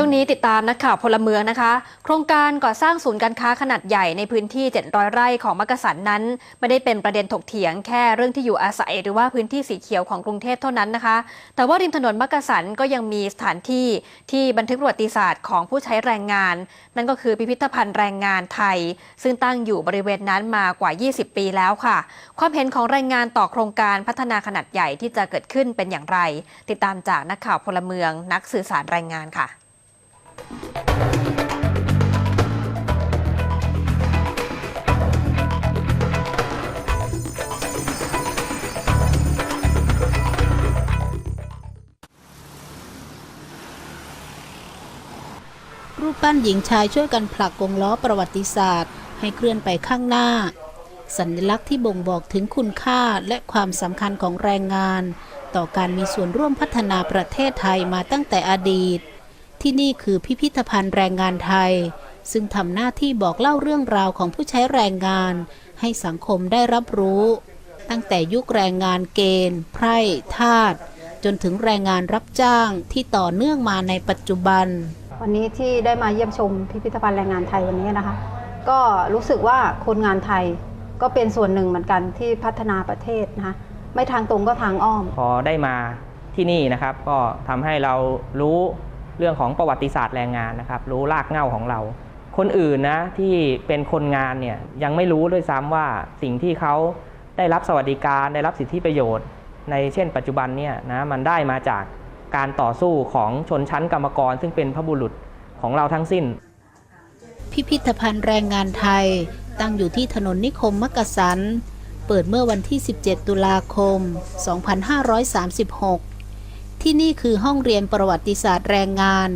ช่วงนี้ติดตามนักข่าวพลเมืองนะคะ โครงการก่อสร้างศูนย์การค้าขนาดใหญ่ในพื้นที่ 700 ไร่ของมักกะสันนั้น ไม่ได้เป็นประเด็นถกเถียงแค่เรื่องที่อยู่อาศัย หรือว่าพื้นที่สีเขียวของกรุงเทพเท่านั้นนะคะ แต่ว่าริมถนนมักกะสันก็ยังมีสถานที่ที่บันทึกประวัติศาสตร์ของผู้ใช้แรงงาน นั่นก็คือพิพิธภัณฑ์แรงงานไทย ซึ่งตั้งอยู่บริเวณนั้นมากว่า 20 ปีแล้วค่ะ ความเห็นของแรงงานต่อโครงการพัฒนาขนาดใหญ่ที่จะเกิดขึ้นเป็นอย่างไร ติดตามจากนักข่าวพลเมือง นักสื่อสารแรงงานค่ะ รูปปั้นหญิงชายช่วยกันผลักวงล้อประวัติศาสตร์ ให้เคลื่อนไปข้างหน้า สัญลักษณ์ที่บ่งบอกถึงคุณค่าและความสำคัญของแรงงาน ต่อการมีส่วนร่วมพัฒนาประเทศไทยมาตั้งแต่อดีต ที่นี่คือพิพิธภัณฑ์แรงงานไทย ซึ่งทำหน้าที่บอกเล่าเรื่องราวของผู้ใช้แรงงาน ให้สังคมได้รับรู้ ตั้งแต่ยุคแรงงานเกณฑ์ ไพร่ทาสจนถึงแรงงานรับจ้างที่ต่อเนื่องมาในปัจจุบัน วันนี้ที่ได้มาเยี่ยมชมพิพิธภัณฑ์แรงงานไทยวันนี้นะคะ ก็รู้สึกว่าคนงานไทยก็เป็นส่วนหนึ่งเหมือนกันที่พัฒนาประเทศนะคะไม่ทางตรงก็ทางอ้อม พอได้มาที่นี่นะครับ ก็ทำให้เรารู้เรื่องของประวัติศาสตร์แรงงานนะครับ รู้รากเหง้าของเรา คนอื่นนะที่เป็นคนงานเนี่ยยังไม่รู้ด้วยซ้ำว่าสิ่งที่เขาได้รับสวัสดิการได้รับสิทธิประโยชน์ ในเช่น ปัจจุบันเนี่ยนะมันได้มาจาก การต่อสู้ของชนชั้นกรรมกร ซึ่งเป็นพระบุรุษของเราทั้งสิ้น พิพิธภัณฑ์แรงงานไทย ตั้งอยู่ที่ถนนนิคมมักกะสัน เปิดเมื่อวันที่ 17 ตุลาคม 2536 ที่นี่คือห้องเรียนประวัติศาสตร์แรงงาน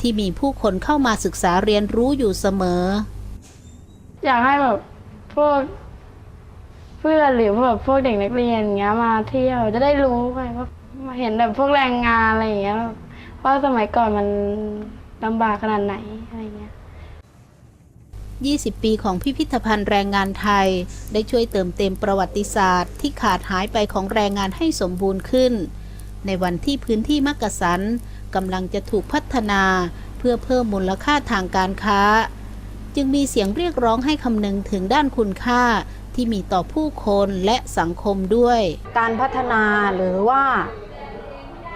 ที่มีผู้คนเข้ามาศึกษาเรียนรู้อยู่เสมอ อยากให้แบบพวก เพื่อนหรือแบบพวกเด็กนักเรียนเงี้ยมาเที่ยวจะได้รู้ไงว่ามาเห็นแบบพวกแรงงานอะไรอย่างเงี้ยแบบว่าสมัยก่อนมันลำบากขนาดไหนอะไรเงี้ย20 ปีของพิพิธภัณฑ์แรงงานไทย ได้ช่วยเติมเต็มประวัติศาสตร์ ที่ขาดหายไปของแรงงานให้สมบูรณ์ขึ้น ในวันที่พื้นที่มักกะสันกำลังจะถูกพัฒนาเพื่อเพิ่มมูลค่าทางการค้า จึงมีเสียงเรียกร้องให้คำนึงถึงด้านคุณค่า ที่มีต่อผู้คนและสังคมด้วย การพัฒนาหรือว่า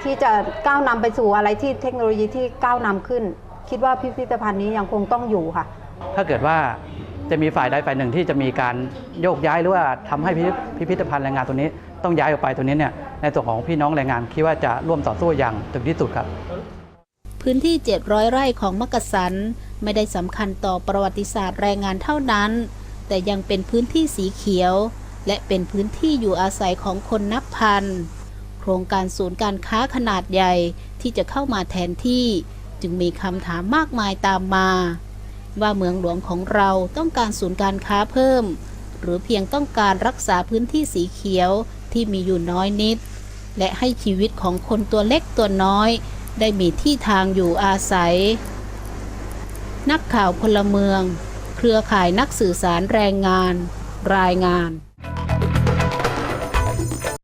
ที่จะก้าวนำไปสู่อะไรที่เทคโนโลยีที่ก้าวนำขึ้น คิดว่าพิพิธภัณฑ์นี้ยังคงต้องอยู่ค่ะ ถ้าเกิดว่าจะมีฝ่ายใดฝ่ายหนึ่งที่จะมีการโยกย้ายหรือว่าทำให้พิพิพิธภัณฑ์แรงงานตัวนี้ ต้องย้ายออกไปตัวนี้เนี่ยในส่วนของพี่น้องแรงงานคิดว่าจะร่วมต่อสู้อย่างถึงที่สุดครับ พื้นที่ 700 ไร่ของมักกะสันไม่ได้สำคัญต่อประวัติศาสตร์แรงงานเท่านั้น แต่ยังเป็นพื้นที่สีเขียว และเป็นพื้นที่อยู่อาศัยของคนนับพัน โครงการศูนย์การค้าขนาดใหญ่ที่จะเข้ามาแทนที่ จึงมีคำถามมากมายตามมา ว่าเมืองหลวงของเราต้องการศูนย์การค้าเพิ่ม หรือเพียงต้องการรักษาพื้นที่สีเขียวที่มีอยู่น้อยนิด และให้ชีวิตของคนตัวเล็กตัวน้อย ได้มีที่ทางอยู่อาศัย นักข่าวพลเมือง เครือข่ายนักสื่อสารแรงงาน รายงาน